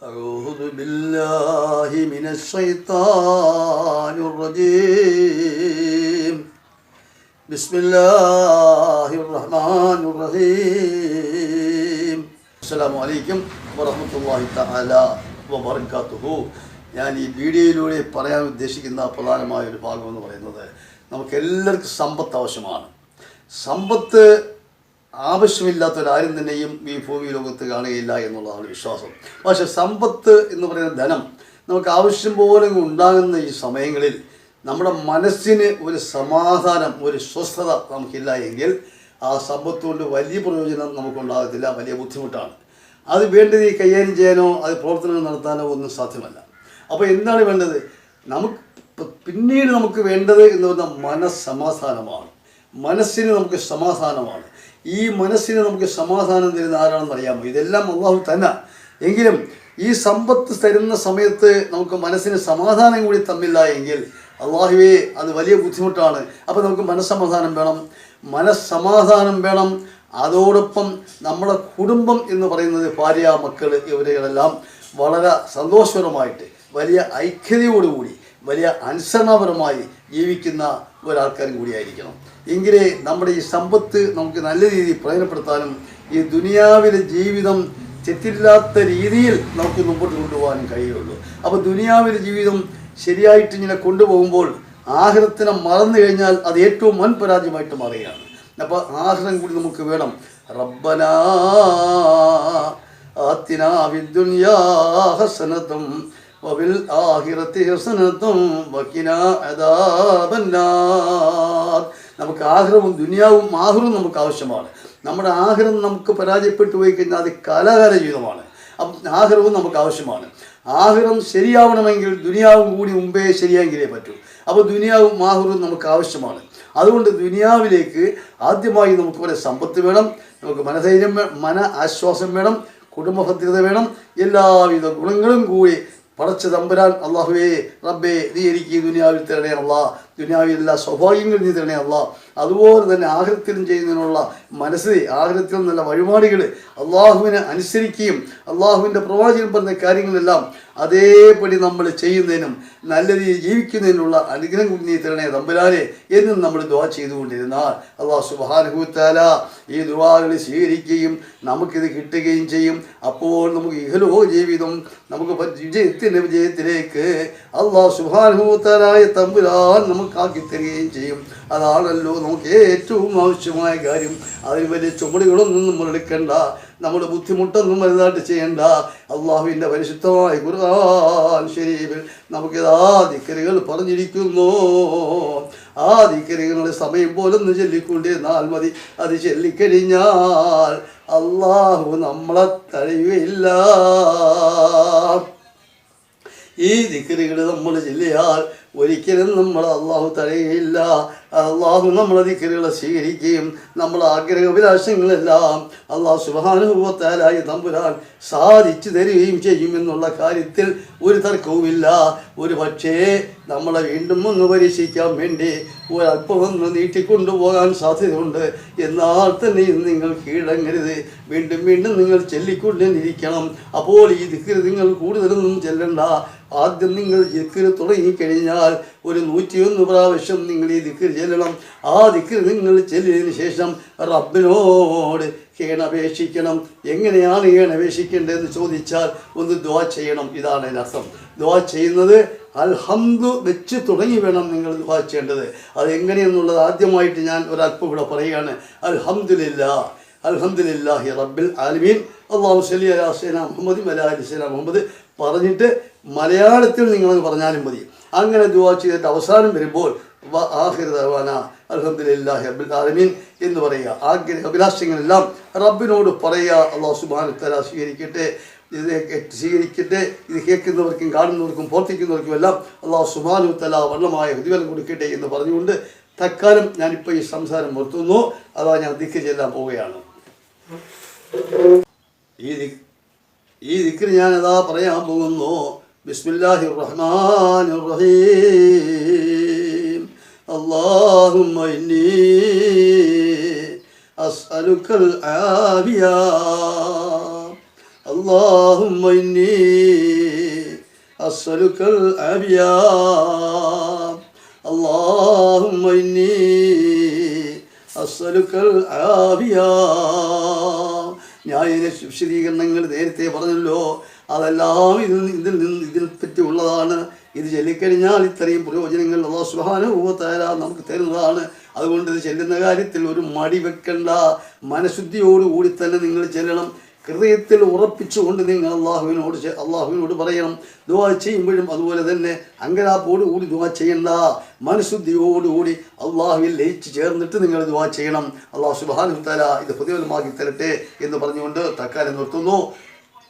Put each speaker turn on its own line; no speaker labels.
أعوذ بالله من الشيطان الرجيم بسم الله الرحمن الرحيم السلام عليكم ورحمة الله تعالى وبركاته ഞാൻ ഈ വീഡിയോയിലൂടെ പറയാൻ ഉദ്ദേശിക്കുന്ന പ്രധാനമായ ഒരു ഭാഗം എന്ന് പറയുന്നത് നമുക്ക് എല്ലാവർക്കും സമ്പത്ത് ആവശ്യമാണ് സമ്പത്ത് ആവശ്യമില്ലാത്തവരാരും തന്നെയും ഈ ഭൂമി ലോകത്ത് കാണുകയില്ല എന്നുള്ളതാണ് വിശ്വാസം. പക്ഷെ സമ്പത്ത് എന്ന് പറയുന്ന ധനം നമുക്ക് ആവശ്യം പോലെ ഉണ്ടാകുന്ന ഈ സമയങ്ങളിൽ നമ്മുടെ മനസ്സിന് ഒരു സമാധാനം ഒരു സ്വസ്ഥത നമുക്കില്ല എങ്കിൽ ആ സമ്പത്ത് കൊണ്ട് വലിയ പ്രയോജനം നമുക്കുണ്ടാകത്തില്ല വലിയ ബുദ്ധിമുട്ടാണ്. അത് വേണ്ടത് ഈ കൈകാര്യം ചെയ്യാനോ അത് പ്രവർത്തനങ്ങൾ നടത്താനോ ഒന്നും സാധ്യമല്ല. അപ്പോൾ എന്താണ് വേണ്ടത്? നമുക്ക് പിന്നീട് നമുക്ക് വേണ്ടത് എന്ന് പറഞ്ഞാൽ മനസ്സമാധാനമാണ്. മനസ്സിന് നമുക്ക് സമാധാനമാണ്. ഈ മനസ്സിന് നമുക്ക് സമാധാനം തരുന്ന ആരാണെന്ന് അറിയാമോ? ഇതെല്ലാം അള്ളാഹു തന്നെ. എങ്കിലും ഈ സമ്പത്ത് തരുന്ന സമയത്ത് നമുക്ക് മനസ്സിന് സമാധാനം കൂടി തമ്മില്ല എങ്കിൽ അള്ളാഹുവേ അത് വലിയ ബുദ്ധിമുട്ടാണ്. അപ്പോൾ നമുക്ക് മനസ്സമാധാനം വേണം. മനസ്സമാധാനം വേണം. അതോടൊപ്പം നമ്മുടെ കുടുംബം എന്ന് പറയുന്നത് ഭാര്യ മക്കൾ ഇവരെല്ലാം വളരെ സന്തോഷപരമായിട്ട് വലിയ ഐക്യതയോടുകൂടി വലിയ അനുസരണപരമായി ജീവിക്കുന്ന ഒരാൾക്കാരും കൂടിയായിരിക്കണം. എങ്കിലേ നമ്മുടെ ഈ സമ്പത്ത് നമുക്ക് നല്ല രീതിയിൽ പ്രയോജനപ്പെടുത്താനും ഈ ദുനിയാവിലെ ജീവിതം തെറ്റില്ലാത്ത രീതിയിൽ നമുക്ക് മുമ്പോട്ട് കൊണ്ടുപോകാനും കഴിയുള്ളൂ. അപ്പോൾ ദുനിയാവിലെ ജീവിതം ശരിയായിട്ട് ഇങ്ങനെ കൊണ്ടുപോകുമ്പോൾ ആഹൃതത്തിനെ മറന്നു കഴിഞ്ഞാൽ അത് ഏറ്റവും വൻ പരാജയമായിട്ട് മാറുകയാണ്. അപ്പോൾ ആഹൃതം കൂടി നമുക്ക് വേണം. റബ്ബനാ ആത്തിനാ വിദ്യുന്യാ നമുക്ക് ആഹ്രവും ദുനിയാവും ആഹ്റും നമുക്ക് ആവശ്യമാണ്. നമ്മുടെ ആഹ്രം നമുക്ക് പരാജയപ്പെട്ടു പോയി കഴിഞ്ഞാൽ അത് കലാകാര ജീവിതമാണ്. അപ്പം ആഹ്രവും നമുക്ക് ആവശ്യമാണ്. ആഹ്രം ശരിയാവണമെങ്കിൽ ദുനിയാവും കൂടി മുമ്പേ ശരിയാങ്കിലേ പറ്റൂ. അപ്പോൾ ദുനിയാവും ആഹ്റും നമുക്ക് ആവശ്യമാണ്. അതുകൊണ്ട് ദുനിയാവിലേക്ക് ആദ്യമായി നമുക്ക് പോലെ സമ്പത്ത് വേണം നമുക്ക് മനധൈര്യം മന ആശ്വാസം വേണം കുടുംബഭദ്രത വേണം എല്ലാവിധ ഗുണങ്ങളും കൂടി പടച്ച തമ്പുരാൻ അള്ളാഹുവേ റബ്ബേ നീ എനിക്ക് ദുനിയാവിൽ തരണേ ദുനിയാവിൽ എല്ലാ സൗഭാഗ്യങ്ങളും നീ തരണേ അതുപോലെ തന്നെ ആഗ്രഹത്തിലും ചെയ്യുന്നതിനുള്ള മനസ്സ് ആഗ്രഹത്തിൽ നല്ല വഴിപാടുകൾ അള്ളാഹുവിനെ അനുസരിക്കുകയും അള്ളാഹുവിന്റെ പ്രവാചകൻ പറഞ്ഞ കാര്യങ്ങളെല്ലാം അതേപടി നമ്മൾ ചെയ്യുന്നതിനും നല്ല രീതിയിൽ ജീവിക്കുന്നതിനുള്ള അനുഗ്രഹം നീ തരണേ തമ്പുരാനെ എന്നും നമ്മൾ ദുവാ ചെയ്തുകൊണ്ടിരുന്നാൽ അള്ളാഹു സുബാനുഭൂത്താല ഈ ദുവാകൾ സ്വീകരിക്കുകയും നമുക്കിത് കിട്ടുകയും ചെയ്യും. അപ്പോൾ നമുക്ക് ഇഹലോ ജീവിതം നമുക്ക് വിജയത്തിന്റെ വിജയത്തിലേക്ക് അള്ളാഹു സുബാനുഭൂത്താലായ തമ്പുരാൻ നമുക്കാക്കി തരികയും ചെയ്യും. അതാണല്ലോ നമുക്ക് ഏറ്റവും ആവശ്യമായ കാര്യം. അതിന് വലിയ ചുമടുകളൊന്നും നമ്മൾ എടുക്കണ്ട. നമ്മുടെ ബുദ്ധിമുട്ടൊന്നും വലുതായിട്ട് ചെയ്യണ്ട. അള്ളാഹുവിന്റെ പരിശുദ്ധമായ ഖുർആൻ ശരീഫിൽ നമുക്കിതാ ആദിക്കരികൾ പറഞ്ഞിരിക്കുന്നു. ആ ദിക്കറുകളുടെ സമയം പോലൊന്ന് ചൊല്ലിക്കൊണ്ടിരുന്നാൽ മതി. അത് ചൊല്ലിക്കഴിഞ്ഞാൽ അള്ളാഹു നമ്മളെ തഴയുകയില്ല ഈ ദിക്കറികൾ നമ്മൾ ചെല്ലിയാൽ ഒരിക്കലും നമ്മൾ അള്ളാഹു തടയുകയില്ല. അള്ളാഹു നമ്മളെ ദിക്കറുകളെ സ്വീകരിക്കുകയും നമ്മളെ ആഗ്രഹവിലാസങ്ങളെല്ലാം അള്ളാഹു സുബാനുഭവത്താലായി തമ്പുരാൻ സാധിച്ചു തരികയും ചെയ്യുമെന്നുള്ള കാര്യത്തിൽ ഒരു തർക്കവുമില്ല. ഒരു പക്ഷേ നമ്മളെ വീണ്ടും ഒന്ന് പരീക്ഷിക്കാൻ വേണ്ടി ഒരല്പം ഒന്ന് നീട്ടിക്കൊണ്ടുപോകാൻ സാധ്യതയുണ്ട്. എന്നാൽ തന്നെയും നിങ്ങൾ കീഴടങ്ങരുത്. വീണ്ടും വീണ്ടും നിങ്ങൾ ചെല്ലിക്കൊണ്ടിരിക്കണം. അപ്പോൾ ഈ ദിക്കറി നിങ്ങൾ കൂടുതലൊന്നും ചെല്ലണ്ട. ആദ്യം നിങ്ങൾ ദിക്കറ് തുടങ്ങിക്കഴിഞ്ഞാൽ ഒരു നൂറ്റിയൊന്ന് പ്രാവശ്യം നിങ്ങൾ ഈ ദിക്കിൽ ചെല്ലണം. ആ ദിക്കിൽ നിങ്ങൾ ചെല്ലിയതിന് ശേഷം റബ്ബിനോട് കേണപേക്ഷിക്കണം. എങ്ങനെയാണ് കേണപേക്ഷിക്കേണ്ടതെന്ന് ചോദിച്ചാൽ ഒന്ന് ദ്വാ ചെയ്യണം. ഇതാണ് അതിനർത്ഥം ദ്വാ ചെയ്യുന്നത് അൽഹംദു വെച്ച് തുടങ്ങി വേണം നിങ്ങൾ ദ്വാ ചെയ്യേണ്ടത്. അത് എങ്ങനെയെന്നുള്ളത് ആദ്യമായിട്ട് ഞാൻ ഒരല്പം കൂടെ പറയുകയാണ്. അൽഹംദുലില്ലാ അൽഹംദുലില്ലാഹി റബ്ബിൽ ആലമീൻ. അള്ളാഹു സലി അലാ സൈന മുഹമ്മദ് അലാ അലി സൈന മുഹമ്മദ് പറഞ്ഞിട്ട് മലയാളത്തിൽ നിങ്ങൾ പറഞ്ഞാലും മതി. അങ്ങനെ ദുവാ ചെയ്തിട്ട് അവസാനം വരുമ്പോൾ റബ്ബിൽ ആലമീൻ എന്ന് പറയുക. ആഗ്രഹ അഭിലാഷങ്ങളെല്ലാം റബ്ബിനോട് പറയുക. അള്ളാഹു സുബ്ഹാനഹു വതആല സ്വീകരിക്കട്ടെ. ഇത് സ്വീകരിക്കട്ടെ. ഇത് കേൾക്കുന്നവർക്കും കാണുന്നവർക്കും പ്രവർത്തിക്കുന്നവർക്കും എല്ലാം അള്ളാഹു സുബാനുത്തല വർണമായ ഹൃദയം കൊടുക്കട്ടെ എന്ന് പറഞ്ഞുകൊണ്ട് തൽക്കാലം ഞാനിപ്പോൾ ഈ സംസാരം നിർത്തുന്നു. അതാ ഞാൻ ദിക്ക് ചെല്ലാൻ പോവുകയാണ്. ഈ ദിക്ക് ഈ ദിക്കിന് ഞാനതാ പറയാൻ പോകുന്നു. ബിസ്മില്ലാഹി റഹ്മാൻ റഹീം اللهم إني أسألك العافية اللهم إني أسألك العافية اللهم إني أسألك العافية ഞാൻ ഇതിനെ വിശദീകരണങ്ങൾ നേരത്തെ പറഞ്ഞല്ലോ അതെല്ലാം ഇതിൽ ഇതിൽ നിന്ന് ഇതിൽ പറ്റി ഉള്ളതാണ്. ഇത് ചൊല്ലിക്കഴിഞ്ഞാൽ ഇത്രയും പ്രയോജനങ്ങൾ അള്ളാഹു സുബാനുഭവത്തായ നമുക്ക് തരുന്നതാണ്. അതുകൊണ്ട് ഇത് ചെല്ലുന്ന കാര്യത്തിൽ ഒരു മടി വെക്കണ്ട. മനഃശുദ്ധിയോടുകൂടി തന്നെ നിങ്ങൾ ചെല്ലണം. ഹൃദയത്തിൽ ഉറപ്പിച്ചുകൊണ്ട് നിങ്ങൾ അള്ളാഹുവിനോട് അള്ളാഹുവിനോട് പറയണം. ദുവാ ചെയ്യുമ്പോഴും അതുപോലെ തന്നെ അങ്കലാപ്പോടുകൂടി ദുവാ ചെയ്യണ്ട. മനഃശുദ്ധിയോടുകൂടി അള്ളാഹുവിൽ ലയിച്ച് ചേർന്നിട്ട് നിങ്ങൾ ദുവാ ചെയ്യണം. അള്ളാഹു സുബാനു തല ഇത് പ്രതിഫലമാക്കി തരട്ടെ എന്ന് പറഞ്ഞുകൊണ്ട് തക്കാലം നിർത്തുന്നു.